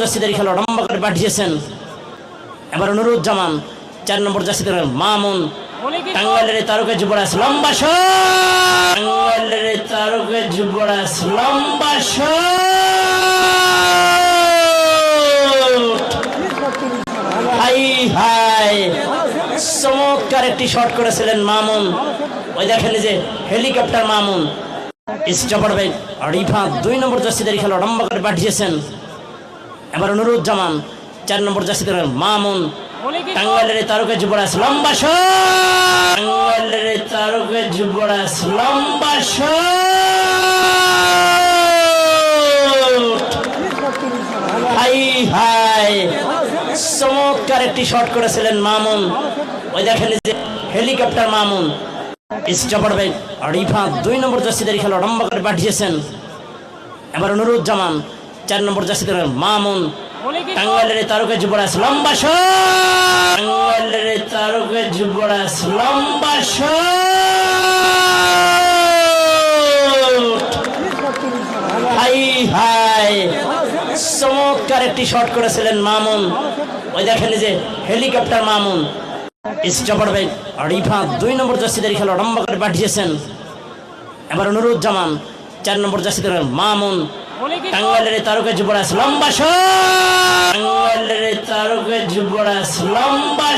জার্সিদের খেলা লম্বা করে পাঠিয়েছেন। এবার নুরুজ্জামান চার নম্বর জার্সিদের মামুন। টাঙ্গাইলের তারকা যুবরাজ লম্বা শট! টাঙ্গাইলের তারকা যুবরাজ লম্বা হাই হাই। চমৎকার একটি শট করেছিলেন মামুন। ওই দেখেন যে হেলিকপ্টার মামুন। স্টপার বাইক রিফা দুই নম্বর জার্সিদের খেলা লম্বা করে পাঠিয়েছেন। এবার নুরুজ্জামান চার নম্বর জার্সিদের মামুন। টাঙ্গাইলের তারকা যুবরাজ লম্বা টাঙ্গাইলের তারকা যুবরাজ লম্বা হাই হাই। চমৎকার একটি শট করেছিলেন মামুন। ওই দেখেন যে হেলিকপ্টার মামুন। স্টপার বাইক রিফা দুই নম্বর জার্সিদের খেলা লম্বা করে পাঠিয়েছেন। এবার নুরুজ্জামান চার নম্বর জার্সিদের মামুন। টাঙ্গাইলের তারকা যুবরাজ লম্বা টাঙ্গাইলের তারকা যুবরাজ লম্বা হাই হাই। চমৎকার একটি শট করেছিলেন মামুন। ওই দেখেন যে হেলিকপ্টার মামুন। স্টপার ভাই রিফা দুই নম্বর জার্সিদের খেলা লম্বা করে পাঠিয়েছেন। এবার নুরুজ্জামান চার নম্বর জার্সিদের মামুন। টাঙ্গাইলের তারকা যুবরাজ, লম্বা শট টাঙ্গাইলের তারকা যুবরাজ, লম্বা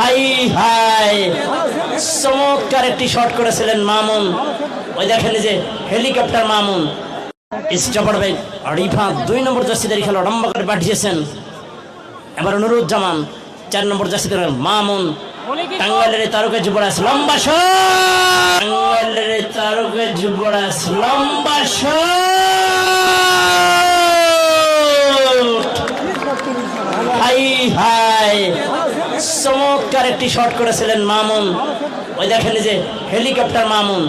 হাই হাই। চমৎকার একটি শট করেছিলেন মামুন। ওই দেখেন যে হেলিকপ্টার মামুন। স্টপার বাইক রিফা দুই নম্বর জার্সিদের খেলা লম্বা করে পাঠিয়েছেন। এবার অনুরোধ নুরুজ্জামান চার নম্বর জার্সিদের মামুন। টাঙ্গাইলের তারকা যুবরাজ লম্বা শট! টাঙ্গাইলের তারকা যুবরাজ লম্বা হাই হাই! চমৎকার একটি শট করেছিলেন মামুন। ওই দেখেন যে হেলিকপ্টার মামুন।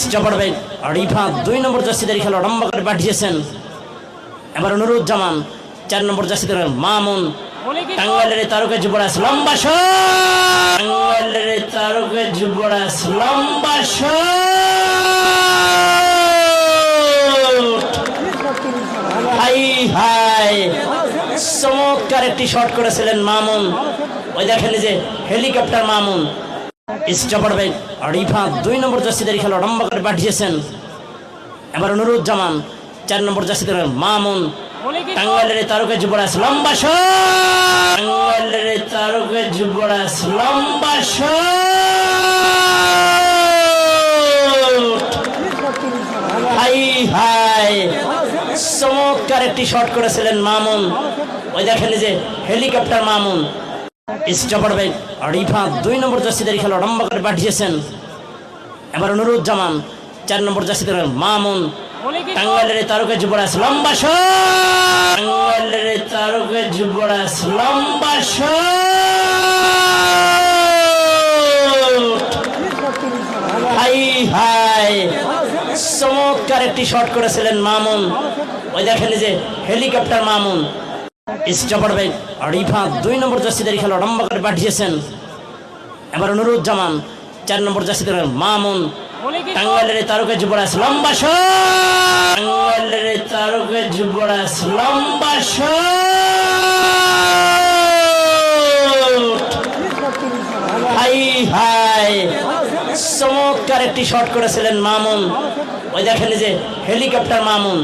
স্টপার বাইক রিফা দুই নম্বর জার্সিদের খেলা লম্বা করে পাঠিয়েছেন। এবার অনুরোধ নুরুজ্জামান চার নম্বর জার্সিদের মামুন। টাঙ্গাইলের তারকা যুবরাজ লম্বা শট টাঙ্গাইলের তারকা যুবরাজ লম্বা হাই হাই। চমৎকার একটি শট করেছিলেন মামুন। ওই দেখেন যে হেলিকপ্টার মামুন। স্টপার বাইক রিফা দুই নম্বর জার্সিদের খেলা লম্বা করে পাঠিয়েছেন। এবার অনুরোধ জামান, চার নম্বর জার্সিদের মামুন। টাঙ্গাইলের তারকা যুবরাজ, লম্বা শট! টাঙ্গাইলের তারকা যুবরাজ, লম্বা হাই হাই! চমৎকার একটি শট করেছিলেন মামুন। ওই দেখেন যে হেলিকপ্টার মামুন। স্টপার বাইক রিফা দুই নম্বর জার্সিদের খেলা লম্বা করে পাঠিয়েছেন। এবার অনুরোধ জামান চার নম্বর জার্সিদের মামুন। টাঙ্গাইলের তারকা যুবরাজ লম্বা শট! টাঙ্গাইলের তারকা যুবরাজ লম্বা হাই হাই! চমৎকার একটি শট করেছিলেন মামুন। ওই দেখেন যে হেলিকপ্টার মামুন। স্টপার বাইক রিফা দুই নম্বর জার্সিদের খেলা লম্বা করে পাঠিয়েছেন। এবার নুরুজ্জামান চার নম্বর জার্সিদের মামুন টাঙ্গাইলের তারকা যুবরাজ, লম্বা শট! টাঙ্গাইলের তারকা যুবরাজ, লম্বা হাই হাই! চমৎকার একটি শট করেছিলেন মামুন। ওই দেখেন যে হেলিকপ্টার মামুন।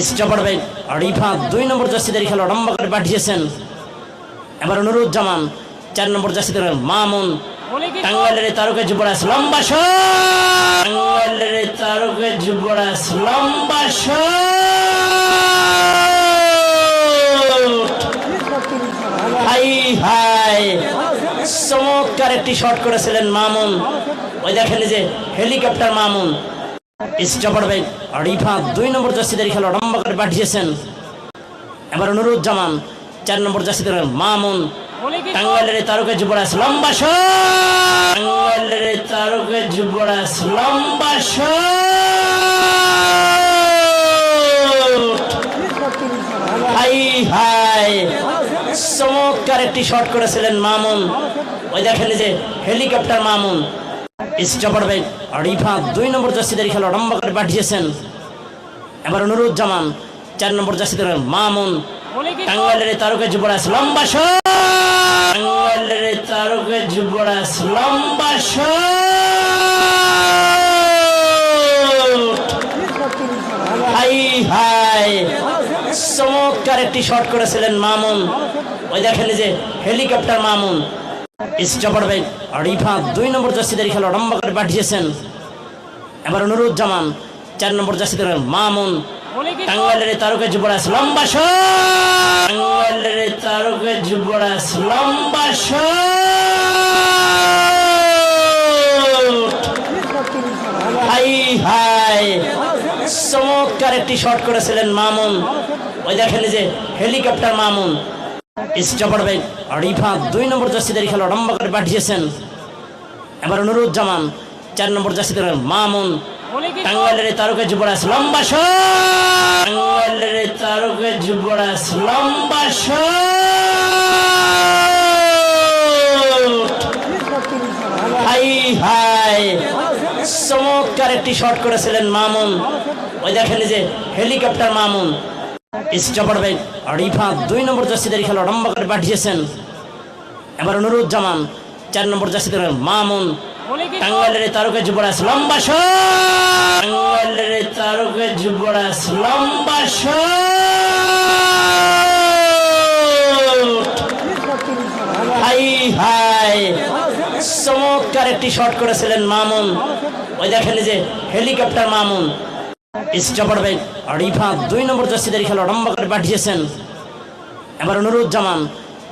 স্টপার বাইক রিফা দুই নম্বর জার্সিদের খেলা লম্বা করে পাঠিয়েছেন। এবার নুরুজ্জামান চার নম্বর জার্সিদের মামুন। টাঙ্গাইলের তারকা যুবরাজ, লম্বা শট! টাঙ্গাইলের তারকা যুবরাজ, লম্বা হাই হাই! চমৎকার একটি শট করেছিলেন মামুন। ওই দেখেন যে হেলিকপ্টার মামুন। স্টপার বাইক রিফা দুই নম্বর জার্সিদের খেলা লম্বা করে পাঠিয়েছেন। এবার অনুরোধ জামান চার নম্বর জার্সিদের মামুন। টাঙ্গাইলের তারকা যুবরাজ লম্বা শট! টাঙ্গাইলের তারকা যুবরাজ লম্বা হাই হাই! চমৎকার একটি শট করেছিলেন মামুন। ওই দেখেন যে হেলিকপ্টার মামুন। স্টপার বাইক রিফাত দুই নম্বর জার্সিদের খেলা লম্বা করে পাঠিয়েছেন। এবার নুরুজ্জামান চার নম্বর জার্সিদের মামুন টাঙ্গাইলের তারকা যুবরাজ লম্বা শট! টাঙ্গাইলের তারকা যুবরাজ লম্বা হাই হাই! চমৎকার একটি শট করেছিলেন মামুন। ওই দেখেন যে হেলিকপ্টার মামুন। স্টপার ভাই রিফাত দুই নম্বর জার্সিদের খেলা লম্বা করে পাঠিয়েছেন। এবার নুরুজ্জামান চার নম্বর জার্সিদের মামুন। টাঙ্গাইলের তারকা যুবরাজ, লম্বা শট! টাঙ্গাইলের তারকা যুবরাজ, লম্বা হাই হাই! চমৎকার একটি শট করেছিলেন মামুন। ওই দেখেন যে হেলিকপ্টার মামুন। স্টপার ভাই রিফাত দুই নম্বর জার্সিদের খেলা লম্বা করে পাঠিয়েছেন। এবার নুরুজ্জামান চার নম্বর জার্সিদের মামুন। টাঙ্গাইলের তারকা যুবরাজ, লম্বা শট! টাঙ্গাইলের তারকা যুবরাজ, লম্বা হাই চমৎকার একটি শট করেছিলেন মামুন। ওই দেখেন যে হেলিকপ্টার মামুন। স্টপার ভাই রিফাত দুই নম্বর জার্সিদের খেলা করে পাঠিয়েছেন। এবার অনুরোধ জামান, চার নম্বর জার্সিদের মামুন। টাঙ্গাইলের তারকা যুবরাজ, লম্বা শট টাঙ্গাইলের তারকা যুবরাজ, লম্বা হাই হাই। চমৎকার একটি শট করেছিলেন মামুন। ওই দেখেন যে হেলিকপ্টার মামুন। স্টপার ভাই রিফাত দুই নম্বর জার্সিদের খেলা লম্বা করে পাঠিয়েছেন। এবার নুরুজ্জামান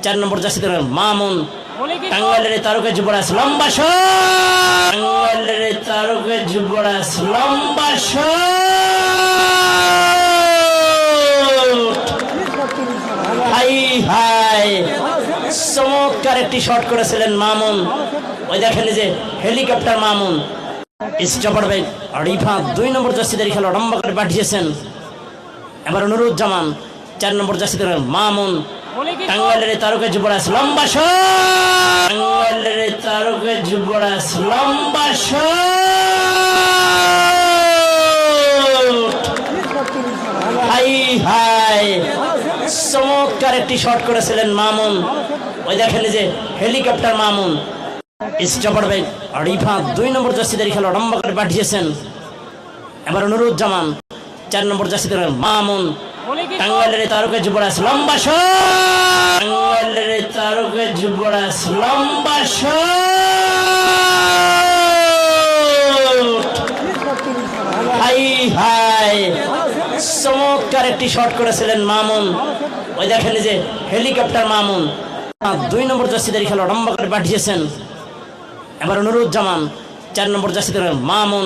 চার নম্বর জার্সিদের মামুন। টাঙ্গাইলের তারকা যুবরাজ, লম্বা শট টাঙ্গাইলের তারকা যুবরাজ, লম্বা হাই হাই। চমৎকার একটি শট করেছিলেন মামুন। ওই দেখেন যে হেলিকপ্টার মামুন। স্টপার ভাই রিফাত দুই নম্বর জার্সিদের খেলা লম্বা করে পাঠিয়েছেন। এবার অনুরোধ জামান, চার নম্বর জার্সিদের মামুন। টাঙ্গাইলের তারকা যুবরাজ, লম্বা শট! টাঙ্গাইলের তারকা যুবরাজ, লম্বা হাই হাই! চমৎকার একটি শট করেছিলেন মামুন। ওই দেখেন যে হেলিকপ্টার মামুন। স্টপার ভাই রিফাত দুই নম্বর জার্সিদের খেলা লম্বা করে পাঠিয়েছেন। এবার অনুরোধ জামান, চার নম্বর জার্সিদের মামুন। টাঙ্গাইলের তারকা যুবরাজ, লম্বা শট টাঙ্গাইলের তারকা যুবরাজ, লম্বা হাই হাই। চমৎকার একটি শট করেছিলেন মামুন। ওই দেখেন যে হেলিকপ্টার মামুন। দুই নম্বর জার্সিদের খেলা লম্বা করে পাঠিয়েছেন। এবার অনুরোধ জামান চার নম্বর জার্সিদের মামুন।